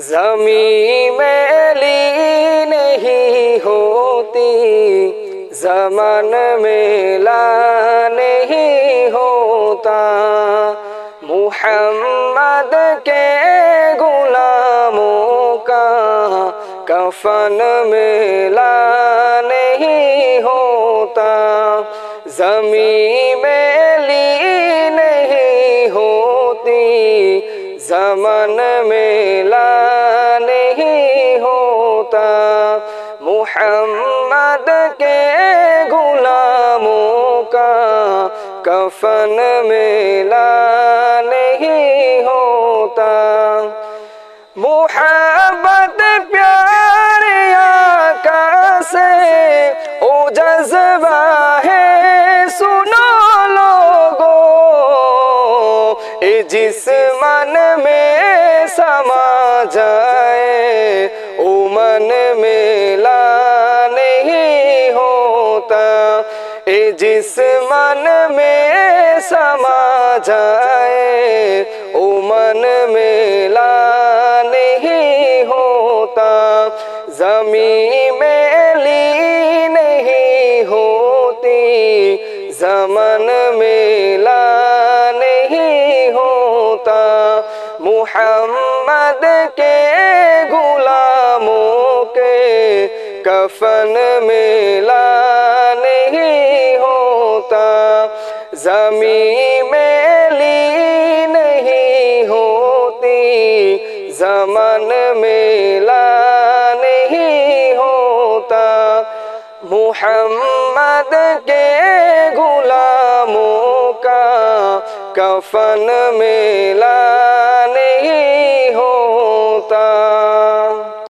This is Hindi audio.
जमी मैली नहीं होती जमन मेला नहीं होता मुहम्मद के गुलामों का कफन मेला नहीं होता जमी मेली नहीं होती जमन मेला मुहम्मद के गुलामों का कफन मेला नहीं होता। मोहब्बत प्यार आका से ओ जज्बा है, सुनो लोगो जिस मन में समा जाए, ओ मन मेला जिस मन में समा जाए, ओ मन मेला नहीं होता। जमी मेली नहीं होती, जमन मेला नहीं होता। मुहम्मद के गुलामों के कफन मेला जमी मेली नहीं होती जमन मेला नहीं होता। मुहम्मद के गुलामों का कफन मेला